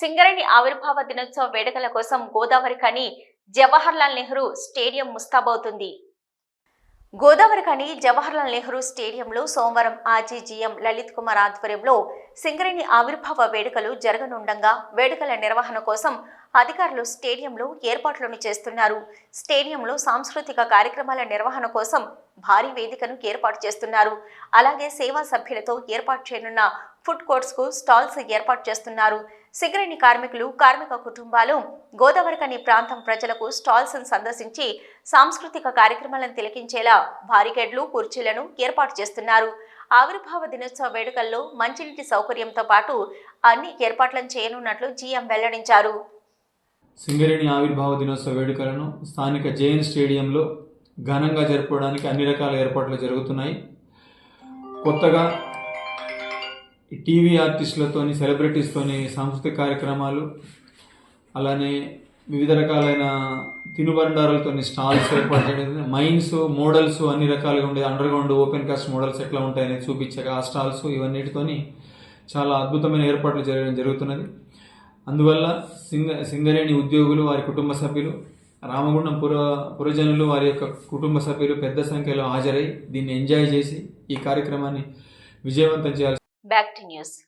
సింగరేణి ఆవిర్భావ దినోత్సవ వేడుకల కోసం గోదావరి కని జవహర్లాల్ నెహ్రూ స్టేడియం ముస్తాబవుతుంది. గోదావరి కని జవహర్లాల్ నెహ్రూ స్టేడియంలో సోమవారం ఆర్జీజీఎం లలిత్ కుమార్ ఆధ్వర్యంలో సింగరేణి ఆవిర్భావ వేడుకలు జరగనుండగా వేడుకల నిర్వహణ కోసం అధికారులు స్టేడియంలో ఏర్పాట్లను చేస్తున్నారు. స్టేడియంలో సాంస్కృతిక కార్యక్రమాల నిర్వహణ కోసం భారీ వేదికను ఏర్పాటు చేస్తున్నారు. అలాగే సేవా సభ్యులతో ఏర్పాటు చేయనున్న ఫుడ్ కోర్ట్స్కు స్టాల్స్ ఏర్పాటు చేస్తున్నారు. సింగరేణి కార్మికులు కార్మిక కుటుంబాలు గోదావరికని ప్రాంతం ప్రజలకు స్టాల్స్ సందర్శించి సాంస్కృతిక కార్యక్రమాలను తిలకించేలా బారికేడ్లు కుర్చీలను ఏర్పాటు చేస్తున్నారు. ఆవిర్భావ దినోత్సవ వేడుకల్లో మంచినీటి సౌకర్యంతో పాటు అన్ని ఏర్పాట్లను చేయనున్నట్లు జీఎం వెల్లడించారు. సింగరేణి ఆవిర్భావ దినోత్సవ వేడుకలను స్థానిక జేఎన్ స్టేడియంలో ఘనంగా జరుపుకోవడానికి అన్ని రకాల ఏర్పాట్లు జరుగుతున్నాయి. కొత్తగా ఈ టీవీ ఆర్టిస్టులతోని సెలబ్రిటీస్తోని సాంస్కృతిక కార్యక్రమాలు అలానే వివిధ రకాలైన తినుబండారాలతోని స్టాల్స్ ఏర్పాటు చేయడం మైన్స్ మోడల్స్ అన్ని రకాలుగా ఉండేది underground open cast models ఎట్లా ఉంటాయని చూపించగా ఆ స్టాల్స్ ఇవన్నిటితోని చాలా అద్భుతమైన ఏర్పాట్లు జరగడం జరుగుతున్నది. అందువల్ల సింగ సింగరేణి ఉద్యోగులు వారి కుటుంబ సభ్యులు రామగుండం పుర పురజనులు వారి యొక్క కుటుంబ సభ్యులు పెద్ద సంఖ్యలో హాజరై దీన్ని ఎంజాయ్ చేసి ఈ కార్యక్రమాన్ని విజయవంతం చేయాల్సి back to news.